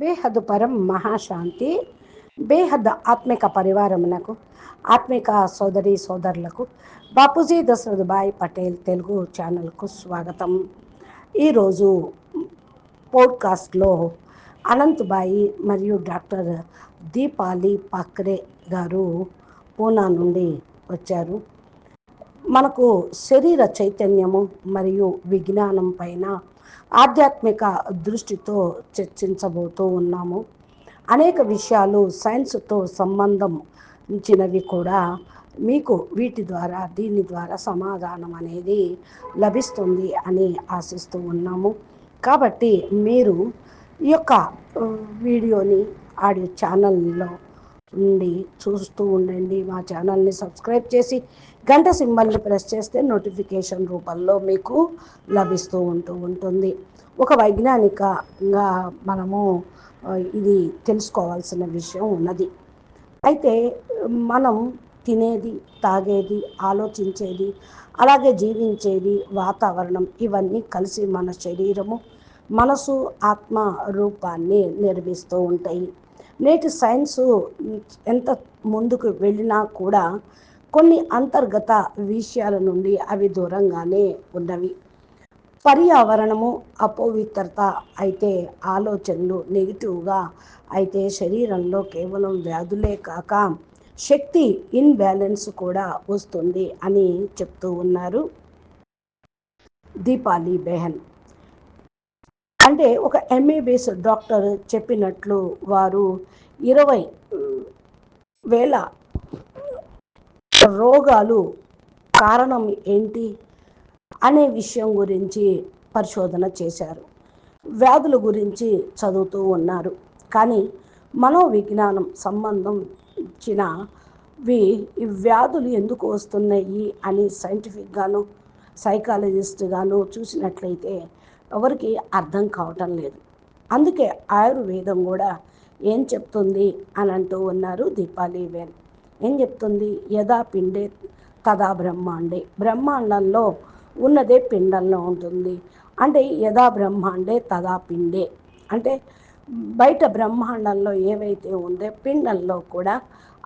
బేహద్ పరం మహాశాంతి బేహద్ ఆత్మిక పరివారమునకు ఆత్మిక సోదరి సోదరులకు బాపూజీ దశరథ్ భాయ్ పటేల్ తెలుగు ఛానల్కు స్వాగతం. ఈరోజు పోడ్కాస్ట్లో అనంతబాయి మరియు డాక్టర్ దీపాలి పాక్రే గారు పూనా నుండి వచ్చారు. మనకు శరీర చైతన్యము మరియు విజ్ఞానం పైన ఆధ్యాత్మిక దృష్టితో చర్చించబోతూ ఉన్నాము. అనేక విషయాలు సైన్స్తో సంబంధించినవి కూడా మీకు వీటి ద్వారా దీని ద్వారా సమాధానం అనేది లభిస్తుంది అని ఆశిస్తూ ఉన్నాము. కాబట్టి మీరు ఈ యొక్క వీడియోని ఆడియో ఛానల్లో ఉండి చూస్తూ ఉండండి. మా ఛానల్ని సబ్స్క్రైబ్ చేసి గంట సింబల్ని ప్రెస్ చేస్తే నోటిఫికేషన్ రూపంలో మీకు లభిస్తూ ఉంటూ ఉంటుంది. ఒక వైజ్ఞానికంగా మనము ఇది తెలుసుకోవాల్సిన విషయం ఉన్నది. అయితే మనం తినేది తాగేది ఆలోచించేది అలాగే జీవించేది వాతావరణం ఇవన్నీ కలిసి మన శరీరము మనసు ఆత్మ రూపాన్ని నిర్మిస్తూ ఉంటాయి. నేటి సైన్సు ఎంత ముందుకు వెళ్ళినా కూడా కొన్ని అంతర్గత విషయాల నుండి అవి దూరంగానే ఉన్నవి. పర్యావరణము అపవిత్రత అయితే ఆలోచనలు నెగిటివ్గా అయితే శరీరంలో కేవలం వ్యాధులే కాక శక్తి ఇన్బ్యాలెన్స్ కూడా వస్తుంది అని చెప్తూ ఉన్నారు దీపాలి బెహన్. అంటే ఒక ఎంఏబిఎస్ డాక్టర్ చెప్పినట్లు వారు ఇరవై వేల రోగాలు కారణం ఏంటి అనే విషయం గురించి పరిశోధన చేశారు. వ్యాధుల గురించి చదువుతూ ఉన్నారు. కానీ మనోవిజ్ఞానం సంబంధం వి ఈ వ్యాధులు ఎందుకు వస్తున్నాయి అని సైంటిఫిక్గాను సైకాలజిస్ట్గాను చూసినట్లయితే ఎవరికి అర్థం కావటం లేదు. అందుకే ఆయుర్వేదం కూడా ఏం చెప్తుంది అని అంటూ ఉన్నారు దీపాలి వేన్ ఏం చెప్తుంది? యథా పిండే తదా బ్రహ్మాండే. బ్రహ్మాండంలో ఉన్నదే పిండంలో ఉంటుంది. అంటే యథా బ్రహ్మాండే తదా పిండే. అంటే బయట బ్రహ్మాండంలో ఏవైతే ఉందో పిండంలో కూడా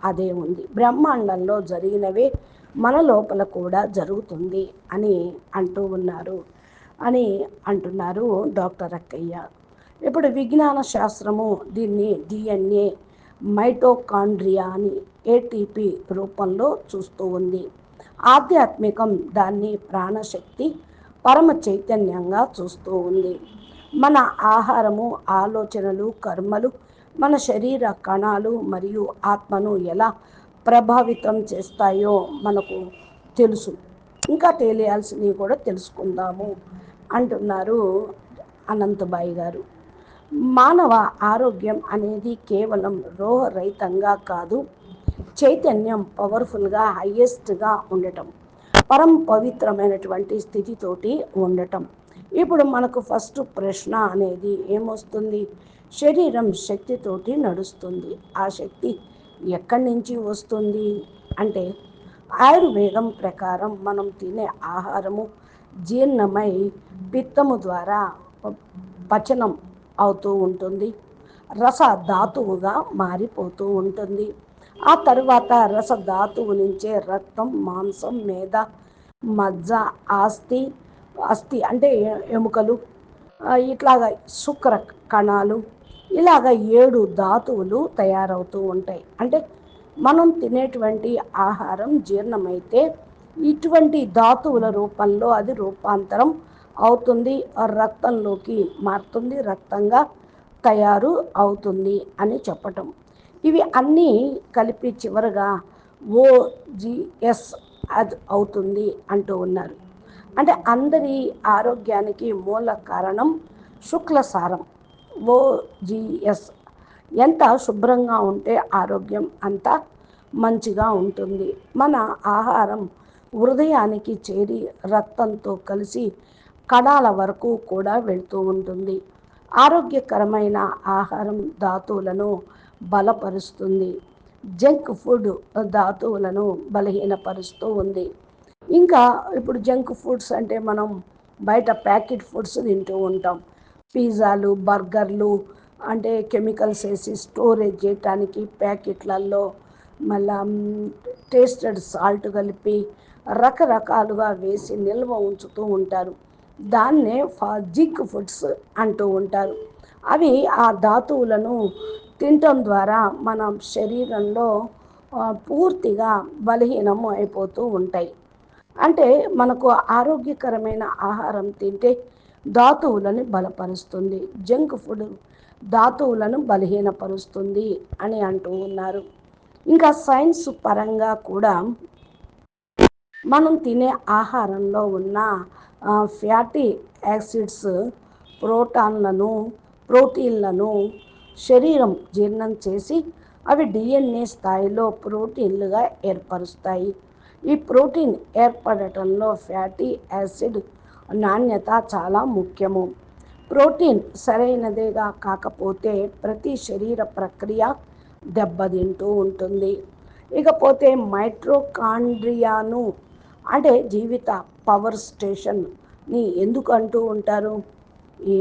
అదే ఉంది. బ్రహ్మాండంలో జరిగినవే మన లోపల కూడా జరుగుతుంది అని అంటూ ఉన్నారు అని అంటున్నారు డాక్టర్ అక్కయ్య. ఇప్పుడు విజ్ఞాన శాస్త్రము దీన్ని డిఎన్ఏ మైటోకాండ్రియాని ఏటీపీ రూపంలో చూస్తూ ఉంది. ఆధ్యాత్మికం దాన్ని ప్రాణశక్తి పరమ చైతన్యంగా చూస్తూ ఉంది. మన ఆహారము ఆలోచనలు కర్మలు మన శరీర కణాలు మరియు ఆత్మను ఎలా ప్రభావితం చేస్తాయో మనకు తెలుసు. ఇంకా తెలియాల్సినవి కూడా తెలుసుకుందాము అంటున్నారు అనంతబాయి గారు. మానవ ఆరోగ్యం అనేది కేవలం రోహరహితంగా కాదు చైతన్యం పవర్ఫుల్గా హయ్యెస్ట్గా ఉండటం పరం పవిత్రమైనటువంటి స్థితితోటి ఉండటం. ఇప్పుడు మనకు ఫస్ట్ ప్రశ్న అనేది ఏమొస్తుంది? శరీరం శక్తితోటి నడుస్తుంది. ఆ శక్తి ఎక్కడి నుంచి వస్తుంది? అంటే ఆయుర్వేదం ప్రకారం మనం తినే ఆహారము జీర్ణమై పిత్తము ద్వారా పచనం అవుతూ ఉంటుంది. రస ధాతువుగా మారిపోతూ ఉంటుంది. ఆ తరువాత రస ధాతువు నుంచే రక్తం మాంసం మేద మజ్జ ఆస్తి అస్థి అంటే ఎముకలు ఇట్లాగ శుక్ర కణాలు ఇలాగ ఏడు ధాతువులు తయారవుతూ ఉంటాయి. అంటే మనం తినేటువంటి ఆహారం జీర్ణమైతే ఇటువంటి ధాతువుల రూపంలో అది రూపాంతరం అవుతుంది. రక్తంలోకి మారుతుంది. రక్తంగా తయారు అవుతుంది అని చెప్పటం. ఇవి అన్నీ కలిపి చివరగా ఓజిఎస్ అది అవుతుంది అంటూ ఉన్నారు. అంటే అందరి ఆరోగ్యానికి మూల కారణం శుక్లసారం. ఓజిఎస్ ఎంత శుభ్రంగా ఉంటే ఆరోగ్యం అంత మంచిగా ఉంటుంది. మన ఆహారం హృదయానికి చేరి రక్తంతో కలిసి కణాల వరకు కూడా వెళ్తూ ఉంటుంది. ఆరోగ్యకరమైన ఆహారం ధాతువులను బలపరుస్తుంది. జంక్ ఫుడ్ ధాతువులను బలహీనపరుస్తూ ఉంది. ఇంకా ఇప్పుడు జంక్ ఫుడ్స్ అంటే మనం బయట ప్యాకెట్ ఫుడ్స్ తింటూ ఉంటాం. పిజ్జాలు బర్గర్లు అంటే కెమికల్స్ వేసి స్టోరేజ్ చేయటానికి ప్యాకెట్లలో మళ్ళా టేస్టెడ్ సాల్ట్ కలిపి రకరకాలుగా వేసి నిల్వ ఉంచుతూ ఉంటారు. దాన్నే ఫాజిక్ ఫుడ్స్ అంటూ ఉంటారు. అవి ఆ ధాతువులను తినటం ద్వారా మన శరీరంలో పూర్తిగా బలహీనం అయిపోతూ ఉంటాయి. అంటే మనకు ఆరోగ్యకరమైన ఆహారం తింటే ధాతువులను బలపరుస్తుంది. జంక్ ఫుడ్ ధాతువులను బలహీనపరుస్తుంది అని అంటూ ఉన్నారు. ఇంకా సైన్స్ పరంగా కూడా మనం తినే ఆహారంలో ఉన్న ఫ్యాటీ యాసిడ్స్ ప్రోటాన్లను ప్రోటీన్లను శరీరం జీర్ణం చేసి అవి డిఎన్ఏ స్థాయిలో ప్రోటీన్లుగా ఏర్పరుస్తాయి. ఈ ప్రోటీన్ ఏర్పడటంలో ఫ్యాటీ యాసిడ్ నాణ్యత చాలా ముఖ్యము. ప్రోటీన్ సరైనదేగా కాకపోతే ప్రతి శరీర ప్రక్రియ దెబ్బతింటూ ఉంటుంది. ఇకపోతే మైట్రోకాండ్రియాను అంటే జీవిత పవర్ స్టేషన్ని ఎందుకు అంటూ ఉంటారు? ఈ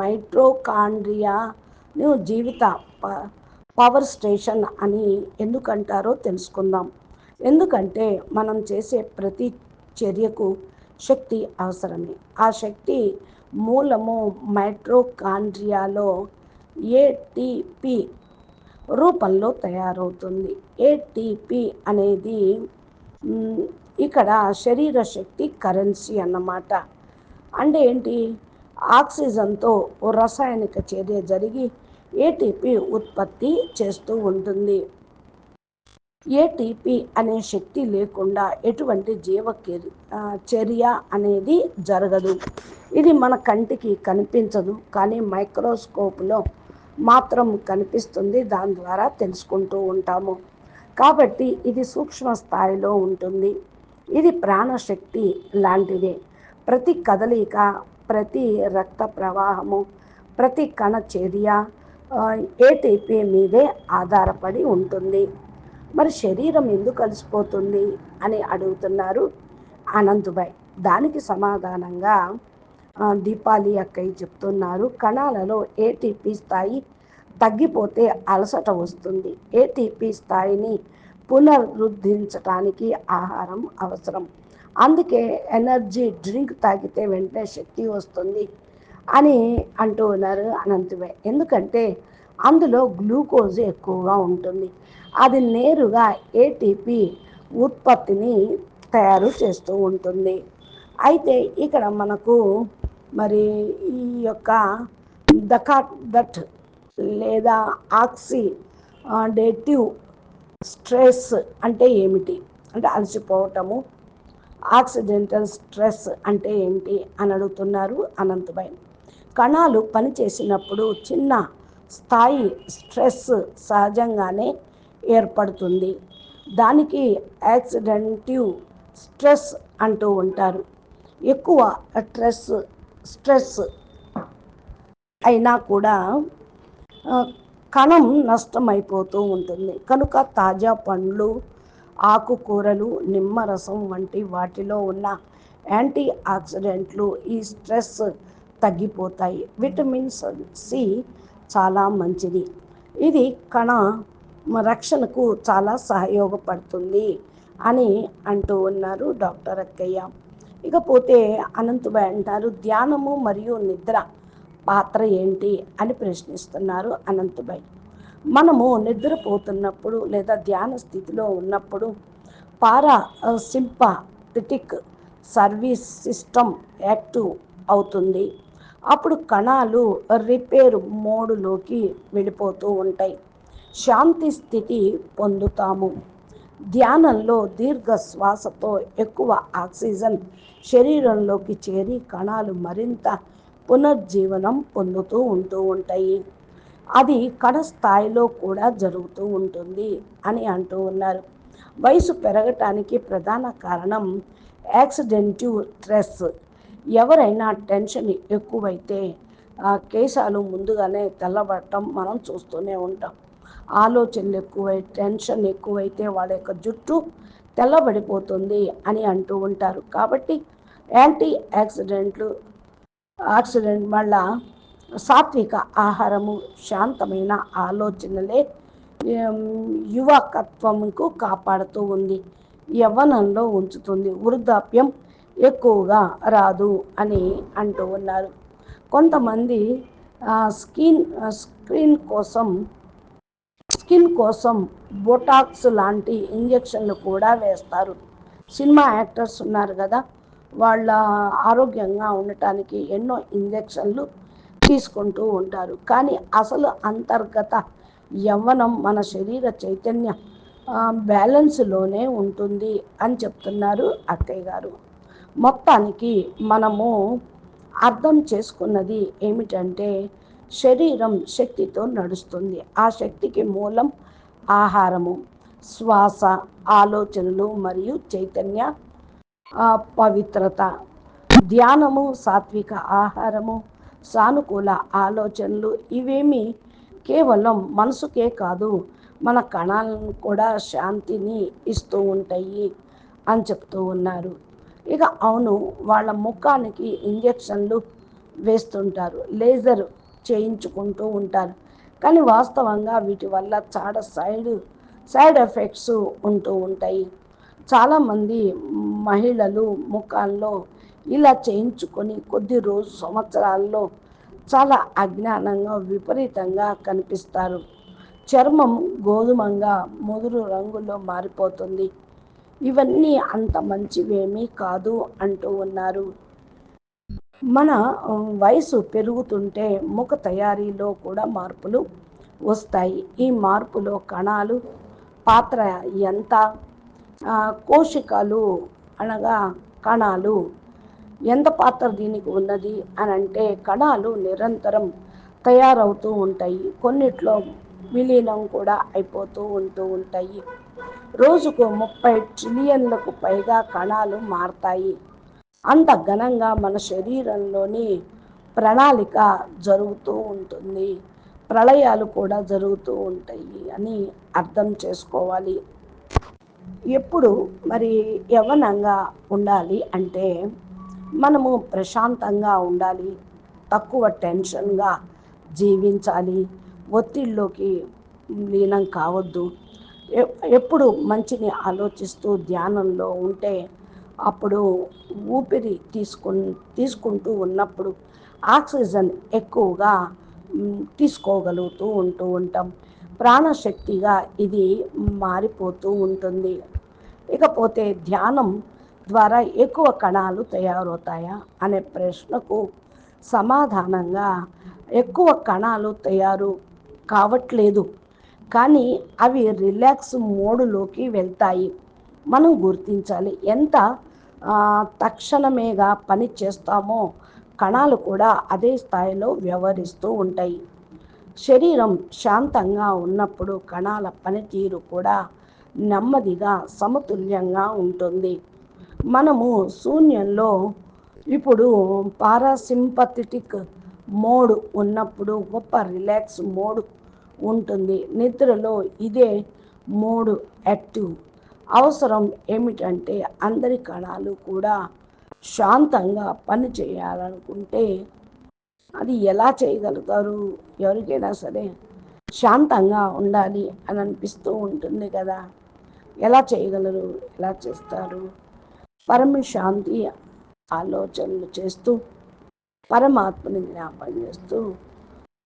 మైట్రోకాండ్రియాను జీవిత పవర్ స్టేషన్ అని ఎందుకంటారో తెలుసుకుందాం. ఎందుకంటే మనం చేసే ప్రతి చర్యకు శక్తి అవసరమే. ఆ శక్తి మూలము మైట్రోకాండ్రియాలో ఏటీపీ రూపంలో తయారవుతుంది. ఏటీపీ అనేది ఇక్కడ శరీర శక్తి కరెన్సీ అన్నమాట. అంటే ఏంటి? ఆక్సిజన్తో రసాయనిక చర్య జరిగి ఏటీపీ ఉత్పత్తి చేస్తూ ఉంటుంది. ఏటీపీ అనే శక్తి లేకుండా ఎటువంటి జీవ చర్య అనేది జరగదు. ఇది మన కంటికి కనిపించదు కానీ మైక్రోస్కోప్లో మాత్రం కనిపిస్తుంది దాని ద్వారా తెలుసుకుంటూ ఉంటాము. కాబట్టి ఇది సూక్ష్మ స్థాయిలో ఉంటుంది. ఇది ప్రాణశక్తి లాంటిదే. ప్రతి కదలిక ప్రతి రక్త ప్రవాహము ప్రతి కణ చర్య ఏటీపీ మీదే ఆధారపడి ఉంటుంది. మరి శరీరం ఎందుకు కలిసిపోతుంది అని అడుగుతున్నారు అనంతుబాయ్ దానికి సమాధానంగా దీపాలి అక్కయ్య చెప్తున్నారు కణాలలో ఏటీపీ స్థాయి తగ్గిపోతే అలసట వస్తుంది. ఏటీపీ స్థాయిని పునరుద్ధరించడానికి ఆహారం అవసరం. అందుకే ఎనర్జీ డ్రింక్ తాగితే వెంటనే శక్తి వస్తుంది అని అంటూ ఉన్నారు అనంతమే ఎందుకంటే అందులో గ్లూకోజ్ ఎక్కువగా ఉంటుంది. అది నేరుగా ఏటీపీ ఉత్పత్తిని తయారు చేస్తూ ఉంటుంది. అయితే ఇక్కడ మనకు మరి ఈ యొక్క దకాట్ దట్ లేదా ఆక్సి డేటివ్ స్ట్రెస్ అంటే ఏమిటి? అంటే అలసిపోవటము ఆక్సిడెంటల్ స్ట్రెస్ అంటే ఏంటి అని అడుగుతున్నారు అనంతభాయ్ కణాలు పనిచేసినప్పుడు చిన్న స్థాయి స్ట్రెస్ సహజంగానే ఏర్పడుతుంది. దానికి యాక్సిడెంటివ్ స్ట్రెస్ అంటూ ఉంటారు. ఎక్కువ స్ట్రెస్ స్ట్రెస్ అయినా కూడా కణం నష్టమైపోతూ ఉంటుంది. కనుక తాజా పండ్లు ఆకుకూరలు నిమ్మరసం వంటి వాటిలో ఉన్న యాంటీ ఆక్సిడెంట్లు ఈ స్ట్రెస్ తగ్గిపోతాయి. విటమిన్ సి చాలా మంచిది. ఇది కణ రక్షణకు చాలా సహయోగపడుతుంది అని అంటూ ఉన్నారు డాక్టర్ అక్కయ్య. ఇకపోతే అనంతబాయ్ అంటారు ధ్యానము మరియు నిద్ర పాత్ర ఏంటి అని ప్రశ్నిస్తున్నారు అనంతబాయ్. మనము నిద్రపోతున్నప్పుడు లేదా ధ్యాన స్థితిలో ఉన్నప్పుడు parasympathetic service system active అవుతుంది. అప్పుడు కణాలు రిపేర్ మోడ్లోకి వెళ్ళిపోతూ ఉంటాయి. శాంతి స్థితి పొందుతాము. ధ్యానంలో దీర్ఘ శ్వాసతో ఎక్కువ ఆక్సిజన్ శరీరంలోకి చేరి కణాలు మరింత పునర్జీవనం పొందుతూ ఉంటూ ఉంటాయి. అది కణ స్థాయిలో కూడా జరుగుతూ ఉంటుంది అని అంటూ ఉన్నారు. వయసు పెరగటానికి ప్రధాన కారణం యాక్సిడెంటివ్ స్ట్రెస్. ఎవరైనా టెన్షన్ ఎక్కువైతే కేశాలు ముందుగానే తెల్లబడటం మనం చూస్తూనే ఉంటాం. ఆలోచనలు ఎక్కువై టెన్షన్ ఎక్కువైతే వాళ్ళ యొక్క జుట్టు తెల్లబడిపోతుంది అని అంటూ ఉంటారు. కాబట్టి యాంటీ యాక్సిడెంట్లు ఆక్సిడెంట్ వల్ల సాత్విక ఆహారము శాంతమైన ఆలోచనలే యువకత్వంకు కాపాడుతూ ఉంది యవ్వనంలో ఉంచుతుంది వృద్ధాప్యం ఎక్కువగా రాదు అని అంటూ ఉన్నారు. కొంతమంది స్కిన్ స్క్రీన్ కోసం స్కిన్ కోసం బొటాక్స్ లాంటి ఇంజక్షన్లు కూడా వేస్తారు. సినిమా యాక్టర్స్ ఉన్నారు కదా వాళ్ళ ఆరోగ్యంగా ఉండటానికి ఎన్నో ఇంజక్షన్లు తీసుకుంటూ ఉంటారు. కానీ అసలు అంతర్గత యవ్వనం మన శరీర చైతన్య బ్యాలెన్స్లోనే ఉంటుంది అని చెప్తున్నారు అత్తయ్య గారు. మొత్తానికి మనము అర్థం చేసుకున్నది ఏమిటంటే శరీరం శక్తితో నడుస్తుంది. ఆ శక్తికి మూలం ఆహారము శ్వాస ఆలోచనలు మరియు చైతన్య పవిత్రత ధ్యానము సాత్విక ఆహారము సానుకూల ఆలోచనలు ఇవేమి కేవలం మనసుకే కాదు మన కణాలను కూడా శాంతిని ఇస్తూ ఉంటాయి అని చెప్తూ ఉన్నారు. ఇక అవును వాళ్ళ ముఖానికి ఇంజక్షన్లు వేస్తుంటారు లేజర్ చేయించుకుంటూ ఉంటారు. కానీ వాస్తవంగా వీటి వల్ల చాలా సైడ్ సైడ్ ఎఫెక్ట్స్ ఉంటూ ఉంటాయి. చాలామంది మహిళలు ముఖాల్లో ఇలా చేయించుకొని కొద్ది రోజు సంవత్సరాల్లో చాలా అజ్ఞానంగా విపరీతంగా కనిపిస్తారు. చర్మం గోధుమంగా ముదురు రంగులో మారిపోతుంది. ఇవన్నీ అంత మంచివేమీ కాదు అంటూ ఉన్నారు. మన వయసు పెరుగుతుంటే ముఖ తయారీలో కూడా మార్పులు వస్తాయి. ఈ మార్పులో కణాలు పాత్ర ఎంత కోశికలు అనగా కణాలు. ఎంత పాత్ర దీనికి ఉన్నది అని అంటే కణాలు నిరంతరం తయారవుతూ ఉంటాయి. కొన్నిట్లో విలీనం కూడా అయిపోతూ ఉంటూ ఉంటాయి. రోజుకు ముప్పై ట్రిలియన్లకు పైగా కణాలు మారతాయి. అంత ఘనంగా మన శరీరంలోని ప్రణాళిక జరుగుతూ ఉంటుంది. ప్రళయాలు కూడా జరుగుతూ ఉంటాయి అని అర్థం చేసుకోవాలి. ఎప్పుడు మరి యవనంగా ఉండాలి అంటే మనము ప్రశాంతంగా ఉండాలి తక్కువ టెన్షన్గా జీవించాలి ఒత్తిడిలోకి లీనం కావద్దు. ఎప్పుడు మంచిని ఆలోచిస్తూ ధ్యానంలో ఉంటే అప్పుడు ఊపిరి తీసుకు తీసుకుంటూ ఉన్నప్పుడు ఆక్సిజన్ ఎక్కువగా తీసుకోగలుగుతూ ఉంటూ ఉంటాం. ప్రాణశక్తిగా ఇది మారిపోతూ ఉంటుంది. ఇకపోతే ధ్యానం ద్వారా ఎక్కువ కణాలు తయారవుతాయా అనే ప్రశ్నకు సమాధానంగా ఎక్కువ కణాలు తయారు కావట్లేదు. కానీ అవి రిలాక్స్ మోడులోకి వెళ్తాయి. మనం గుర్తించాలి ఎంత తక్షణమేగా పని చేస్తామో కణాలు కూడా అదే స్థాయిలో వ్యవహరిస్తూ ఉంటాయి. శరీరం శాంతంగా ఉన్నప్పుడు కణాల పనితీరు కూడా నెమ్మదిగా సమతుల్యంగా ఉంటుంది. మనము శూన్యంలో ఇప్పుడు పారాసింపథెటిక్ మోడ్ ఉన్నప్పుడు గొప్ప రిలాక్స్ మోడ్ ఉంటుంది. నిద్రలో ఇదే మోడ్ యాక్టివ్. అవసరం ఏమిటంటే అందరి కణాలు కూడా శాంతంగా పని చేయాలనుకుంటే అది ఎలా చేయగలుగుతారు? ఎవరికైనా సరే శాంతంగా ఉండాలి అని అనిపిస్తూ ఉంటుంది కదా. ఎలా చేయగలరు? ఎలా చేస్తారు? పరమ శాంతి ఆలోచనలు చేస్తూ పరమాత్మని జ్ఞాపం చేస్తూ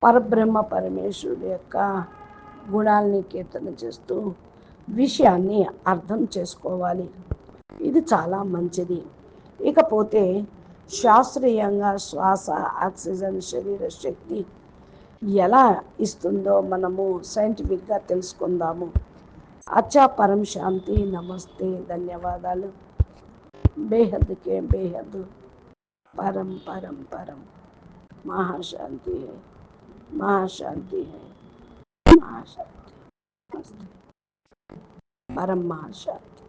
పరబ్రహ్మ పరమేశ్వరుడు యొక్క గుణాలని కీర్తన చేస్తూ విషయాన్ని అర్థం చేసుకోవాలి. ఇది చాలా మంచిది. ఇకపోతే శాస్త్రీయంగా శ్వాస ఆక్సిజన్ శరీర శక్తి ఎలా ఇస్తుందో మనము సైంటిఫిక్గా తెలుసుకుందాము. అచ్చా పరం శాంతి నమస్తే ధన్యవాదాలు. బేహద్కే బేహద్ పరం పరం పరం. మహాశాంతి మహాశాంతి మహాశాంతి పరం మహాశాంతి.